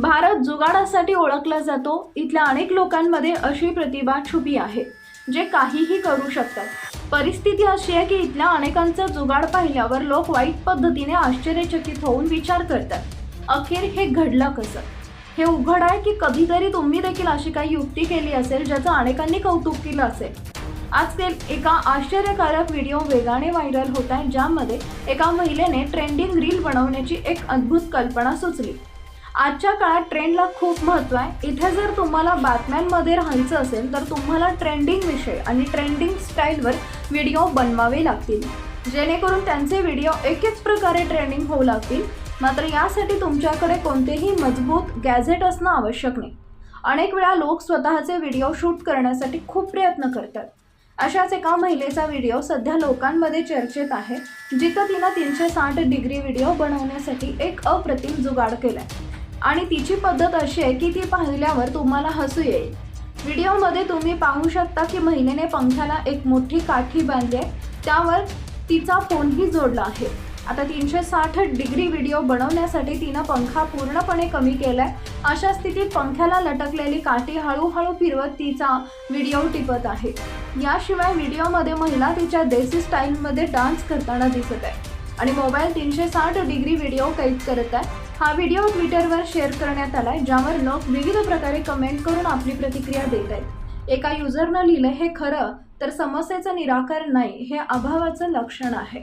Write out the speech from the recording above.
भारत जुगाडासाठी ओळखला जातो. इथल्या अनेक लोकांमध्ये अशी प्रतिभा छुपी आहे जे काहीही करू शकतात. परिस्थिती अशी आहे की इथल्या अनेकांचा जुगाड पाहिल्यावर लोक वाईट पद्धतीने आश्चर्यचकित होऊन विचार करतात. अखेर हे घडलं कसं? हे उघड आहे की कधीतरी तुम्ही देखील अशी काही युक्ती केली असेल ज्याचं अनेकांनी कौतुक केलं असेल. आजकाल एका आश्चर्यकारक व्हिडिओ वेगाने व्हायरल होत आहे ज्यामध्ये एका महिलेने ट्रेंडिंग रील बनवण्याची एक अद्भुत कल्पना सुचली. आजच्या काळात ट्रेंडला खूप महत्त्व आहे. इथे जर तुम्हाला बातम्यांमध्ये राहायचं असेल तर तुम्हाला ट्रेंडिंग विषय आणि ट्रेंडिंग स्टाईलवर व्हिडिओ बनवावे लागतील. जेणेकरून त्यांचे व्हिडिओ एक एक प्रकारे ट्रेंडिंग होऊ लागतील. मात्र यासाठी तुमच्याकडे कोणतेही मजबूत गॅझेट असणं आवश्यक नाही. अनेक वेळा लोक स्वतःचे व्हिडिओ शूट करण्यासाठी खूप प्रयत्न करतात. अशाच एका महिलेचा व्हिडिओ सध्या लोकांमध्ये चर्चेत आहे जिथं तिनं तीनशे साठ डिग्री व्हिडिओ बनवण्यासाठी एक अप्रतिम जुगाड केला आहे आणि तिची पद्धत अशी आहे की ती पाहिल्यावर तुम्हाला हसू येईल. व्हिडिओमध्ये तुम्ही पाहू शकता की महिलेने पंख्याला एक मोठी काठी बांधली आहे. त्यावर तिचा फोनही जोडला आहे. आता तीनशे साठ डिग्री व्हिडिओ बनवण्यासाठी तिनं पंखा पूर्णपणे कमी केलाय. अशा स्थितीत पंख्याला लटकलेली काठी हळूहळू फिरवत तिचा व्हिडिओ टिपत आहे. याशिवाय व्हिडिओमध्ये महिला तिच्या देसी स्टाईलमध्ये डान्स करताना दिसत आहे. आणि मोबाईल तीनशे साठ डिग्री व्हिडिओ कैद करत आहे. हा व्हिडिओ ट्विटरवर शेअर करण्यात आलाय ज्यावर लोक विविध प्रकारे कमेंट करून आपली प्रतिक्रिया देत आहेत. एका युजरनं लिहिलं हे खरं तर समस्येचं निराकरण नाही हे अभावाचं लक्षण आहे.